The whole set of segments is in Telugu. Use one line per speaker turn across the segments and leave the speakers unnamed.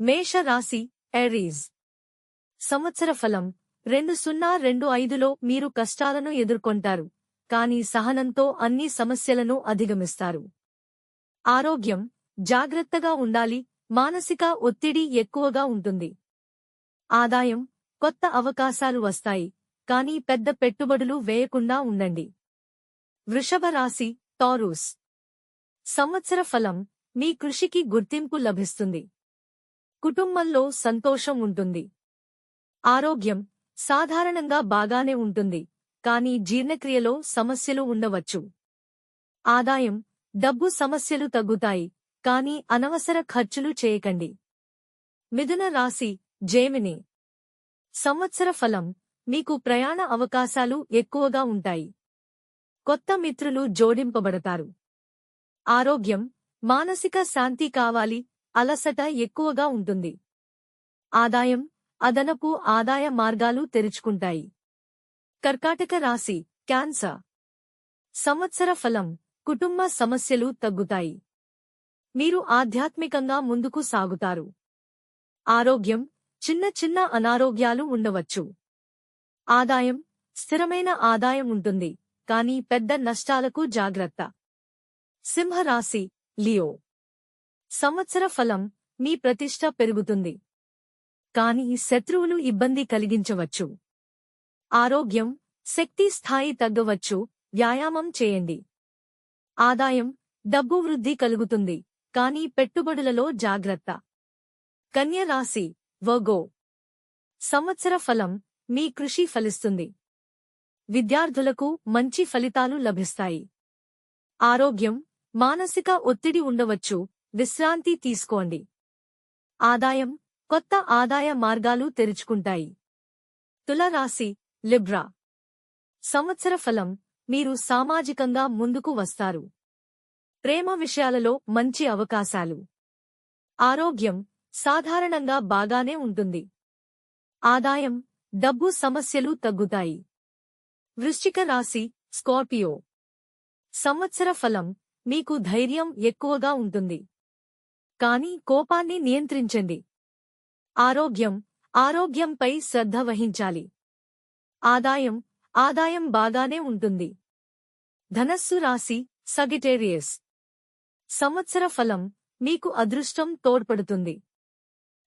మేష రాశి ఎరీజ్ సంవత్సర ఫలం రెండు సున్నా రెండు ఐదులో మీరు కష్టాలను ఎదుర్కొంటారు కానీ సహనంతో అన్ని సమస్యలను అధిగమిస్తారు. ఆరోగ్యం జాగ్రత్తగా ఉండాలి మానసిక ఒత్తిడి ఎక్కువగా ఉంటుంది. ఆదాయం కొత్త అవకాశాలు వస్తాయి కానీ పెద్ద పెట్టుబడులు వేయకుండా ఉండండి. వృషభ రాశి టారూస్ సంవత్సర ఫలం మీ కృషికి గుర్తింపు లభిస్తుంది. కుటుంబంలో సంతోషం ఉంటుంది. ఆరోగ్యం సాధారణంగా బాగానే ఉంటుంది కానీ జీర్ణక్రియలో సమస్యలు ఉండవచ్చు. ఆదాయం డబ్బు సమస్యలు తగ్గుతాయి కానీ అనవసర ఖర్చులు చేయకండి. మిథున రాశి జేమిని. సంవత్సర ఫలం మీకు ప్రయాణ అవకాశాలు ఎక్కువగా ఉంటాయి. కొత్త మిత్రులు జోడింపబడతారు. ఆరోగ్యం మానసిక శాంతి కావాలి అలసట ఎక్కువగా ఉంటుంది. ఆదాయం అదనపు ఆదాయ మార్గాలు తెరుచుకుంటాయి. కర్కాటక రాశి క్యాన్సర్. సంవత్సర ఫలం కుటుంబ సమస్యలు తగ్గుతాయి. మీరు ఆధ్యాత్మికంగా ముందుకు సాగుతారు. ఆరోగ్యం చిన్న చిన్న అనారోగ్యాలు ఉండవచ్చు. ఆదాయం స్థిరమైన ఆదాయం ఉంటుంది కానీ పెద్ద నష్టాలకు జాగ్రత్త. సింహరాశి లియో. సంవత్సర ఫలం మీ ప్రతిష్ట పెరుగుతుంది. కాని శత్రువులు ఇబ్బంది కలిగించవచ్చు. ఆరోగ్యం శక్తి స్థాయి తగ్గవచ్చు. వ్యాయామం చేయండి. ఆదాయం డబ్బు వృద్ధి కలుగుతుంది. కానీ పెట్టుబడులలో జాగ్రత్త. కన్యరాశి వగో సంవత్సర ఫలం మీ కృషి ఫలిస్తుంది. విద్యార్థులకు మంచి ఫలితాలు లభిస్తాయి. ఆరోగ్యం మానసిక ఒత్తిడి ఉండవచ్చు. విశ్రాంతి తీసుకోండి. ఆదాయం కొత్త ఆదాయ మార్గాలు తెరుచుకుంటాయి. తులరాశి లిబ్రా. సంవత్సర ఫలం మీరు సామాజికంగా ముందుకు వస్తారు. ప్రేమ విషయాలలో మంచి అవకాశాలు. ఆరోగ్యం సాధారణంగా బాగానే ఉంటుంది. ఆదాయం డబ్బు సమస్యలు తగ్గుతాయి. వృశ్చిక రాశి స్కార్పియో. సంవత్సర ఫలం మీకు ధైర్యం ఎక్కువగా ఉంటుంది. కాని కోపాన్ని నియంత్రించండి. ఆరోగ్యం ఆరోగ్యంపై శ్రద్ధ వహించాలి. ఆదాయం ఆదాయం బాగానే ఉంటుంది. ధనస్సు రాశి సగిటేరియస్ సంవత్సర ఫలం మీకు అదృష్టం తోడ్పడుతుంది.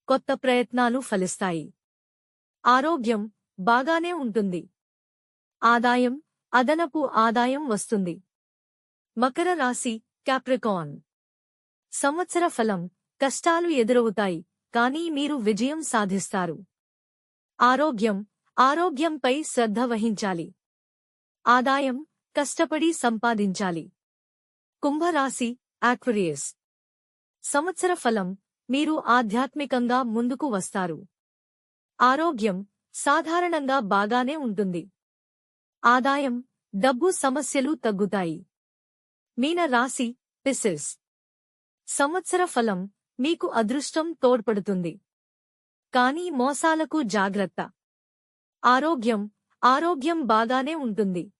కొత్త ప్రయత్నాలు ఫలిస్తాయి. ఆరోగ్యం బాగానే ఉంటుంది. ఆదాయం అదనపు ఆదాయం వస్తుంది. మకర రాశి క్యాప్రికాన్ సంవత్సర ఫలం కష్టాలు ఎదురవుతాయి కానీ మీరు విజయం సాధిస్తారు. ఆరోగ్యం ఆరోగ్యంపై శ్రద్ధ వహించాలి. ఆదాయం కష్టపడి సంపాదించాలి. కుంభరాశి ఆక్వరియస్ సంవత్సర ఫలం మీరు ఆధ్యాత్మికంగా ముందుకు వస్తారు. ఆరోగ్యం సాధారణంగా బాగానే ఉంటుంది. ఆదాయం డబ్బు సమస్యలు తగ్గుతాయి. మీన రాశి పిసిస్ సంవత్సర ఫలం మీకు అదృష్టం తోడ్పడుతుంది. కానీ మోసాలకు జాగ్రత్త. ఆరోగ్యం ఆరోగ్యం బాగానే ఉంటుంది.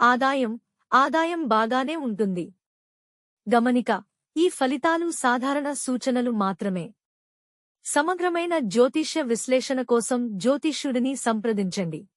ఆదాయం ఆదాయం బాగానే ఉంటుంది. గమనిక ఈ ఫలితాలు సాధారణ సూచనలు మాత్రమే. సమగ్రమైన జ్యోతిష్య విశ్లేషణ కోసం జ్యోతిష్యుడిని సంప్రదించండి.